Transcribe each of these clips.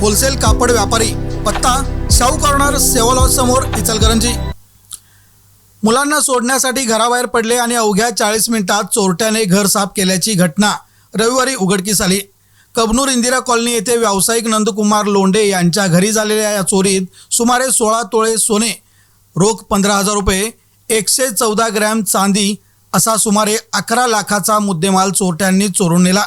Wholesale कापड व्यापारी पत्ता शाहू कॉर्नर सेवा समोर इचलकरंजी. मुलांना सोडण्यासाठी घराबाहेर पडले आणि अवघ्या चाळीस मिनिटात चोरट्याने घर साफ केल्याची घटना रविवारी उघडकीस आली. कबनूर इंदिरा कॉलनी येथे व्यावसायिक नंदकुमार लोंडे यांच्या घरी झालेल्या या चोरीत सुमारे सोळा तोळे सोने रोख पंधरा हजार रुपये एकशे चौदा ग्रॅम चांदी असा सुमारे अकरा लाखाचा मुद्देमाल चोरट्यांनी चोरून नेला.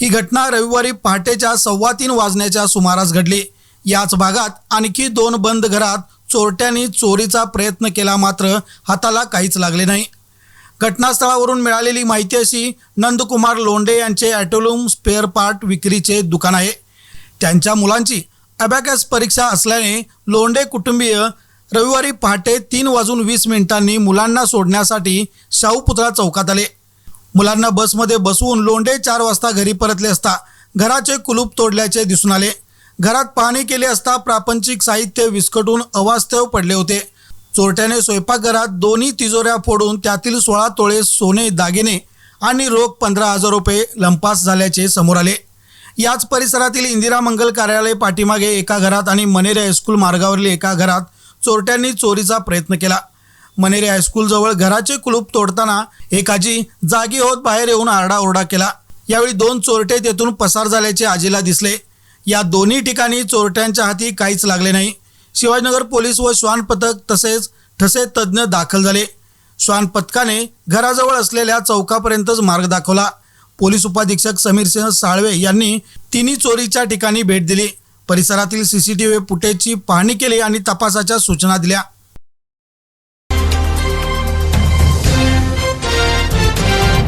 ही घटना रविवारी पहाटेच्या सव्वा तीन वाजण्याच्या सुमारास घडली. याच भागात आणखी दोन बंद घरात चोरट्यांनी चोरीचा प्रयत्न केला मात्र हाताला काहीच लागले नाही. घटनास्थळावरून मिळालेली माहिती अशी नंदकुमार लोंडे यांचे ॲटोलूम स्पेअर पार्ट विक्रीचे दुकान आहे. त्यांच्या मुलांची अबॅकस परीक्षा असल्याने लोंडे कुटुंबीय रविवारी पहाटे तीन वाजून वीस मिनिटांनी मुलांना सोडण्यासाठी शाहूपुतळा चौकात आले. मुलांना बसमध्ये बसवून लोंढे चार वाजता घरी परतले असता घराचे कुलूप तोडल्याचे दिसून आले. घरात पाहणी केली असता प्रापंचिक साहित्य विस्कटून अवास्तव पडले होते. चोरट्याने स्वयंपाकघरात दोन्ही तिजोऱ्या फोडून त्यातील सोळा तोळे सोने दागिने आणि रोख पंधरा हजार रुपये लंपास झाल्याचे समोर आले. याच परिसरातील इंदिरा मंगल कार्यालय पाठीमागे एका घरात आणि मनेरे हायस्कूल मार्गावरील एका घरात चोरट्यांनी चोरीचा प्रयत्न केला. मनेरे हायस्कूलजवळ घराचे कुलूप तोडताना एकाजी जागी होत बाहेर येऊन आरडाओरडा केला. यावेळी दोन चोरटे तेथून पसार झाल्याचे आजीला दिसले. या दोन्ही ठिकाणी चोरट्यांच्या हाती काहीच लागले नाही. शिवाजीनगर पोलीस व श्वान पथक तसेच ठसे तज्ज्ञ दाखल झाले. श्वान पथकाने घराजवळ असलेल्या चौकापर्यंतच मार्ग दाखवला. पोलीस उपाधीक्षक समीर सिंह साळवे यांनी तिन्ही चोरीच्या ठिकाणी भेट दिली. परिसरातील सीसीटीव्ही फुटेजची पाहणी केली आणि तपासाच्या सूचना दिल्या.